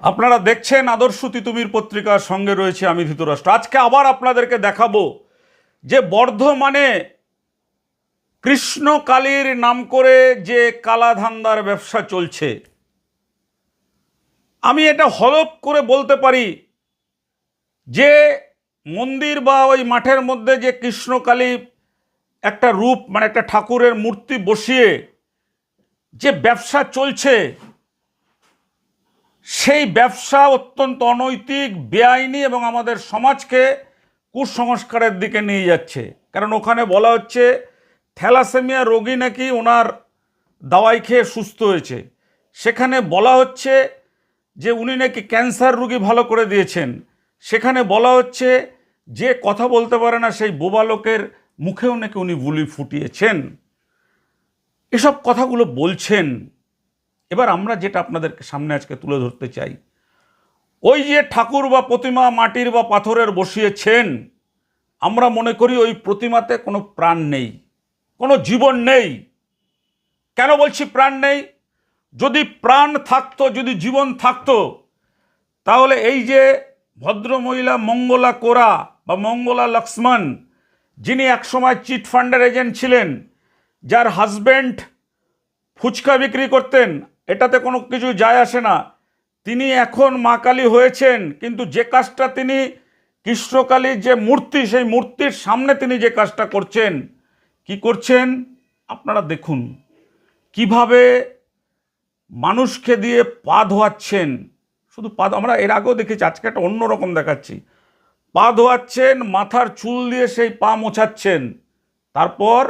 আপনারা দেখছেন আদর্শ তিতুমির পত্রিকার সঙ্গে রয়েছে আমি ধৃতরাষ্ট্র। আজকে আবার আপনাদেরকে দেখাবো যে বর্ধমানে কৃষ্ণকালীর নাম করে যে কালাধান্দার ব্যবসা চলছে। আমি এটা হলপ করে বলতে পারি যে মন্দির বা ওই মাঠের মধ্যে যে কৃষ্ণকালী একটা রূপ মানে একটা ঠাকুরের মূর্তি বসিয়ে যে ব্যবসা চলছে সেই ব্যবসা অত্যন্ত অনৈতিক, বেআইনি এবং আমাদের সমাজকে কুসংস্কারের দিকে নিয়ে যাচ্ছে। কারণ ওখানে বলা হচ্ছে, থ্যালাসেমিয়া রোগী নাকি ওনার দাওয়াই খেয়ে সুস্থ হয়েছে। সেখানে বলা হচ্ছে যে উনি নাকি ক্যান্সার রোগী ভালো করে দিয়েছেন। সেখানে বলা হচ্ছে যে কথা বলতে পারে না সেই বোবা লোকের মুখেও নাকি উনি বুলি ফুটিয়েছেন। এসব কথাগুলো বলছেন এবার আমরা যেটা আপনাদের সামনে আজকে তুলে ধরতে চাই, ওই যে ঠাকুর বা প্রতিমা মাটির বা পাথরের বসিয়েছেন, আমরা মনে করি ওই প্রতিমাতে কোনো প্রাণ নেই, কোনো জীবন নেই। কেন বলছি প্রাণ নেই? যদি প্রাণ থাকতো, যদি জীবন থাকতো, তাহলে এই যে ভদ্রমহিলা মঙ্গলা কোরা বা মঙ্গলা লক্ষ্মণ, যিনি একসময় চিট ফান্ডের এজেন্ট ছিলেন, যার হাজব্যান্ড ফুচকা বিক্রি করতেন এটাতে কোনো কিছু যায় আসে না। তিনি এখন মা কালী হয়েছেন, কিন্তু যে কাজটা তিনি কৃষ্ণকালীর যে মূর্তি, সেই মূর্তির সামনে তিনি যে কাজটা করছেন, কি করছেন? আপনারা দেখুন, কীভাবে মানুষকে দিয়ে পা ধোয়াচ্ছেন। শুধু পা আমরা এর আগেও দেখেছি, আজকে একটা অন্যরকম দেখাচ্ছি। পা ধোয়াচ্ছেন, মাথার চুল দিয়ে সেই পা মোছাচ্ছেন, তারপর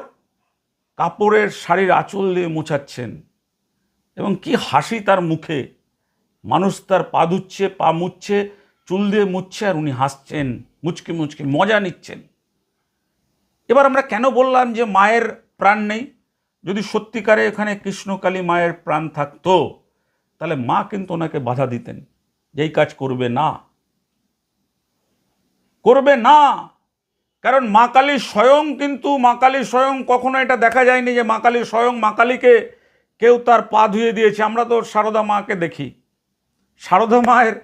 কাপড়ের শাড়ির আঁচল দিয়ে মোছাচ্ছেন। এবং কি হাসি তার মুখে? মানুষ তার পা ধুচ্ছে, পা মুচ্ছে, চুল দিয়ে মুছছে আর উনি হাসছেন, মুচকি মুচকি, মজা নিচ্ছেন। এবার আমরা কেন বললাম যে মায়ের প্রাণ নেই? যদি সত্যিকারে এখানে কৃষ্ণকালী মায়ের প্রাণ থাকতো, তাহলে মা কিন্তু ওনাকে বাধা দিতেন, যে এই কাজ করবে না। করবে না! কারণ মা কালী স্বয়ং কিন্তু, মা কালী স্বয়ং কখনো এটা দেখা যায়নি যে মা কালী স্বয়ং মা কালীকে কেউ তার পা ধুয়ে দিয়েছে, আমরা তো সারদা মাকে দেখি। সারদা মায়ের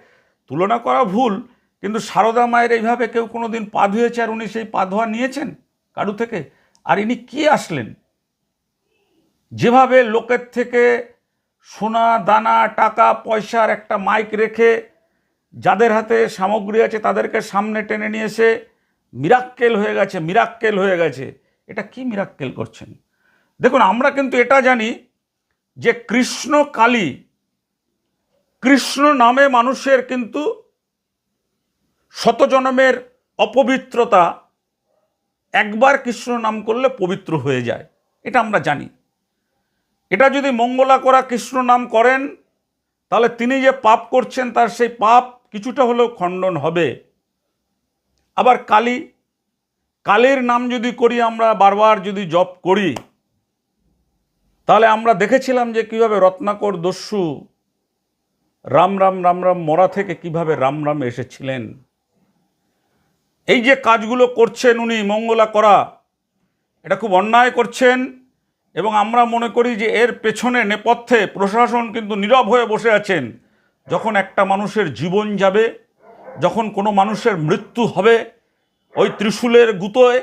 তুলনা করা ভুল, কিন্তু সারদা মায়ের এইভাবে কেউ কোনো দিন পা ধুয়েছে আর উনি সেই পা ধোয়া নিয়েছেন? কারু থেকে? আর ইনি কি আসলেন? যেভাবে লোকের থেকে সোনা, দানা, টাকা, পয়সার একটা মাইক রেখে যাদের হাতে সামগ্রী আছে তাদেরকে সামনে টেনে নিয়ে এসে মিরাক্কেল হয়ে গেছে, মিরাক্কেল হয়ে গেছে। এটা কি মিরাক্কেল করছেন? দেখুন, আমরা কিন্তু এটা জানি যে কৃষ্ণ কালী, কৃষ্ণ নামে মানুষের কিন্তু শতজনমের অপবিত্রতা, একবার কৃষ্ণ নাম করলে পবিত্র হয়ে যায়। এটা আমরা জানি। এটা যদি মঙ্গলা করা কৃষ্ণ নাম করেন, তাহলে তিনি যে পাপ করছেন, তার সেই পাপ কিছুটা হলেও খণ্ডন হবে। আবার কালী, কালীর নাম যদি করি আমরা, বারবার যদি জপ করি তাহলে আমরা দেখেছিলাম যে কীভাবে রত্নাকর দস্যু রাম রাম রাম রাম মরা থেকে কীভাবে রাম রাম এসেছিলেন। এই যে কাজগুলো করছেন উনি, মঙ্গলা করা, এটা খুব অন্যায় করছেন এবং আমরা মনে করি যে এর পেছনে নেপথ্যে প্রশাসন কিন্তু নীরব হয়ে বসে আছেন। যখন একটা মানুষের জীবন যাবে, যখন কোনো মানুষের মৃত্যু হবে ওই ত্রিশূলের গুতোয়,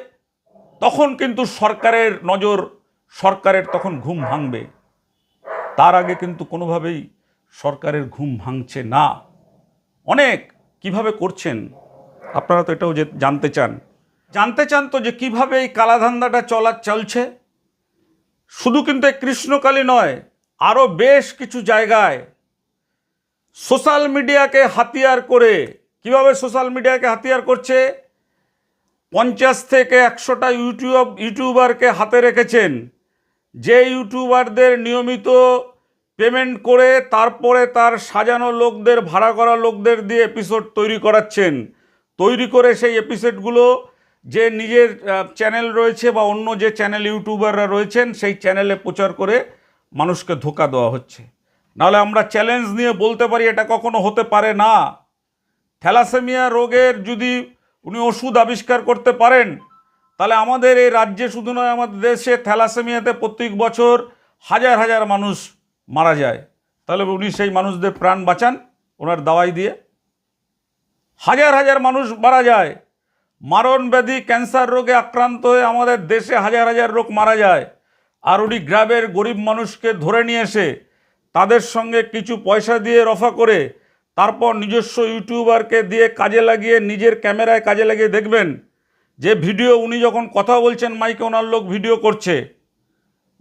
তখন কিন্তু সরকারের নজর সরকারের তখন ঘুম ভাঙবে। তার আগে কিন্তু কোনোভাবেই সরকারের ঘুম ভাঙছে না। অনেক কীভাবে করছেন? আপনারা তো এটাও যে জানতে চান। জানতে চান তো যে কীভাবে এই কালাধান্দাটা চলা চলছে? শুধু কিন্তু এই কৃষ্ণকালী নয়, আরও বেশ কিছু জায়গায় সোশ্যাল মিডিয়াকে হাতিয়ার করে, কীভাবে সোশ্যাল মিডিয়াকে হাতিয়ার করছে? পঞ্চাশ থেকে একশোটা ইউটিউব ইউটিউবারকে হাতে রেখেছেন। যে ইউটিউবারদের নিয়মিত পেমেন্ট করে তারপরে তার সাজানো লোকদের, ভাড়া করা লোকদের দিয়ে এপিসোড তৈরি করাচ্ছেন। তৈরি করে সেই এপিসোডগুলো যে নিজের চ্যানেল রয়েছে বা অন্য যে চ্যানেল ইউটিউবাররা রয়েছেন, সেই চ্যানেলে প্রচার করে মানুষকে ধোকা দেওয়া হচ্ছে। নাহলে আমরা চ্যালেঞ্জ নিয়ে বলতে পারি এটা কখনো হতে পারে না। থ্যালাসেমিয়া রোগের যদি উনি ওষুধ আবিষ্কার করতে পারেন তাহলে আমাদের এই রাজ্যে শুধু নয়, আমাদের দেশে থ্যালাসেমিয়াতে প্রত্যেক বছর হাজার হাজার মানুষ মারা যায়। তাহলে উনি সেই মানুষদের প্রাণ বাঁচান, ওনার দাওয়াই দিয়ে। হাজার হাজার মানুষ মারা যায়। মারণ ব্যাধি ক্যান্সার রোগে আক্রান্ত হয়ে আমাদের দেশে হাজার হাজার রোগ মারা যায়। আর উনি গ্রামের গরিব মানুষকে ধরে নিয়ে এসে তাদের সঙ্গে কিছু পয়সা দিয়ে রফা করে তারপর নিজস্ব ইউটিউবারকে দিয়ে কাজে লাগিয়ে নিজের ক্যামেরায় কাজে লাগিয়ে দেখবেন যে ভিডিও উনি যখন কথা বলছেন, মাইকে ওনার লোক ভিডিও করছে,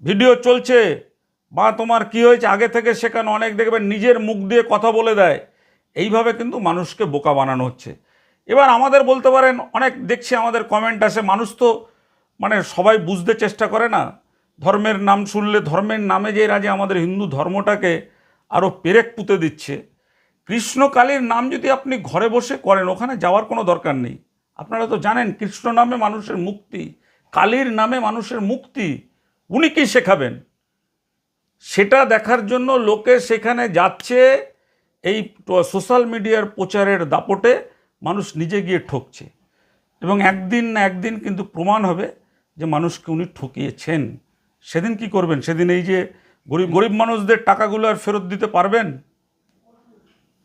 ভিডিও চলছে বা তোমার কি হয়েছে? আগে থেকে সেখানে অনেক দেখবেন, নিজের মুখ দিয়ে কথা বলে দেয়। এইভাবে কিন্তু মানুষকে বোকা বানানো হচ্ছে। এবার আমাদের বলতে পারেন, অনেক দেখছি আমাদের কমেন্ট আসে, মানুষ তো মানে সবাই বুঝতে চেষ্টা করে না। ধর্মের নাম শুনলে, ধর্মের নামে যে যে আমাদের হিন্দু ধর্মটাকে আরও পেরেক পুঁতে দিচ্ছে। কৃষ্ণকালীর নাম যদি আপনি ঘরে বসে করেন, ওখানে যাওয়ার কোনো দরকার নেই। আপনারা তো জানেন কৃষ্ণ নামে মানুষের মুক্তি, কালীর নামে মানুষের মুক্তি, উনি কি শেখাবেন? সেটা দেখার জন্য লোকে সেখানে যাচ্ছে, এই সোশ্যাল মিডিয়ার প্রচারের দাপটে মানুষ নিজে গিয়ে ঠকছে। এবং একদিন না একদিন কিন্তু প্রমাণ হবে যে মানুষকে উনি ঠকিয়েছেন। সেদিন কি করবেন? সেদিন এই যে গরিব গরিব মানুষদের টাকাগুলো আর ফেরত দিতে পারবেন?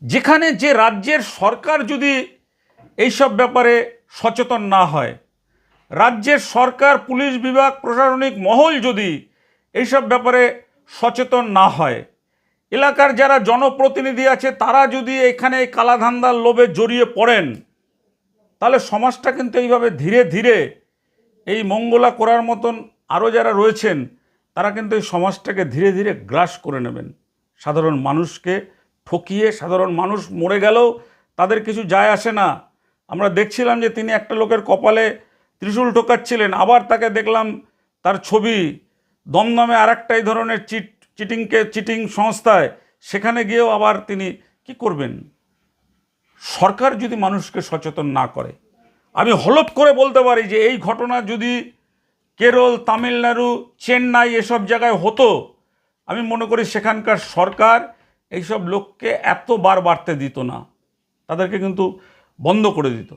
যেখানে যে রাজ্যের সরকার যদি এইসব ব্যাপারে সচেতন না হয়। রাজ্যের সরকার, পুলিশ বিভাগ, প্রশাসনিক মহল যদি এইসব ব্যাপারে সচেতন না হয়, এলাকার যারা জনপ্রতিনিধি আছে, তারা যদি এখানে এই কালাধান্দার লোভে জড়িয়ে পড়েন, তাহলে সমাজটা কিন্তু এইভাবে ধীরে ধীরে এই মঙ্গলা করার মতন আরও যারা রয়েছেন, তারা কিন্তু এই সমাজটাকে ধীরে ধীরে গ্রাস করে নেবেন। সাধারণ মানুষকে ঠকিয়ে, সাধারণ মানুষ মরে গেলেও তাদের কিছু যায় আসে না। আমরা দেখছিলাম যে তিনি একটা লোকের কপালে ত্রিশূল ঠোকাচ্ছিলেন, আবার তাকে দেখলাম তার ছবি, দমদমে আর একটা এই ধরনের চিট, চিটিংকে, চিটিং সংস্থায়, সেখানে গিয়েও আবার তিনি কি করবেন? সরকার যদি মানুষকে সচেতন না করে, আমি হলপ করে বলতে পারি যে এই ঘটনা যদি কেরল, তামিলনাড়ু, চেন্নাই এসব জায়গায় হতো, আমি মনে করি সেখানকার সরকার এইসব লোককে এত বার বাড়তে দিত না। তাদেরকে কিন্তু বন্ধ করে দিত।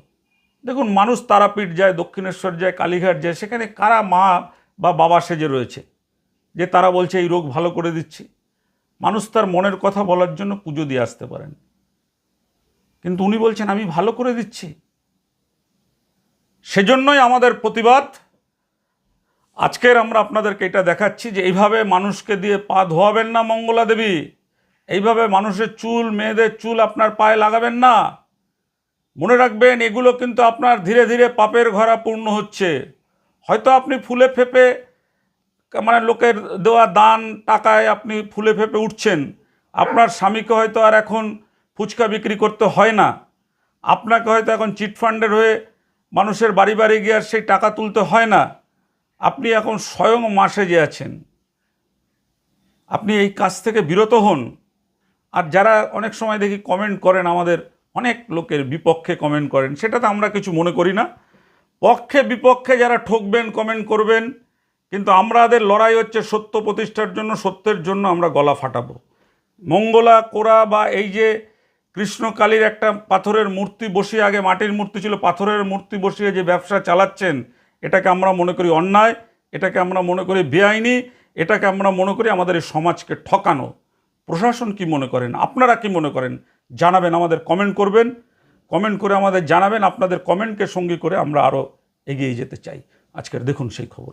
দেখুন, মানুষ তারাপীঠ যায়, দক্ষিণেশ্বর যায়, কালীঘাট যায়, সেখানে কারা মা বা বাবা সেজে রয়েছে? যে তারা বলছে, এই রোগ ভালো করে দিচ্ছি। মানুষ তার মনের কথা বলার জন্য পুজো দিয়ে আসতে পারেন। কিন্তু উনি বলছেন, আমি ভালো করে দিচ্ছি। সেজন্যই আমাদের প্রতিবাদ। আজকের আমরা আপনাদেরকে এটা দেখাচ্ছি যে এইভাবে মানুষকে দিয়ে পা ধোয়াবেন না মঙ্গলা দেবী। এইভাবে মানুষের চুল, মেয়েদের চুল আপনার পায়ে লাগাবেন না। মনে রাখবেন, এগুলো কিন্তু আপনার ধীরে ধীরে পাপের ঘরা পূর্ণ হচ্ছে। হয়তো আপনি ফুলে ফেপে মানে লোকের দেওয়া দান টাকায় আপনি ফুলে ফেপে উঠছেন। আপনার স্বামীকে হয়তো আর এখন ফুচকা বিক্রি করতে হয় না। আপনাকে হয়তো এখন চিটফান্ডের হয়ে মানুষের বাড়ি বাড়ি গিয়ে আর সেই টাকা তুলতে হয় না। আপনি এখন স্বয়ং মাসে যে আছেন। আপনি এই কাজ থেকে বিরত হন। আর যারা অনেক সময় দেখি কমেন্ট করেন আমাদের অনেক লোকের বিপক্ষে কমেন্ট করেন সেটাতে আমরা কিছু মনে করি না। পক্ষে বিপক্ষে যারা ঠকবেন কমেন্ট করবেন, কিন্তু আমাদের লড়াই হচ্ছে সত্য প্রতিষ্ঠার জন্য, সত্যের জন্য আমরা গলা ফাটাবো। মঙ্গলা, কোরা বা এই যে কৃষ্ণকালীর একটা পাথরের মূর্তি বসিয়ে, আগে মাটির মূর্তি ছিল, পাথরের মূর্তি বসিয়ে যে ব্যবসা চালাচ্ছেন, এটাকে আমরা মনে করি অন্যায়, এটাকে আমরা মনে করি বেআইনি, এটাকে আমরা মনে করি আমাদের এই সমাজকে ঠকানো। প্রশাসন কি মনে করেন? আপনারা কি মনে করেন? জানাবেন, আমাদের কমেন্ট করবেন। কমেন্ট করে আমাদের জানাবেন, আপনাদের কমেন্টকে সঙ্গী করে আমরা আরও এগিয়ে যেতে চাই। আজকের দেখুন সেই খবর।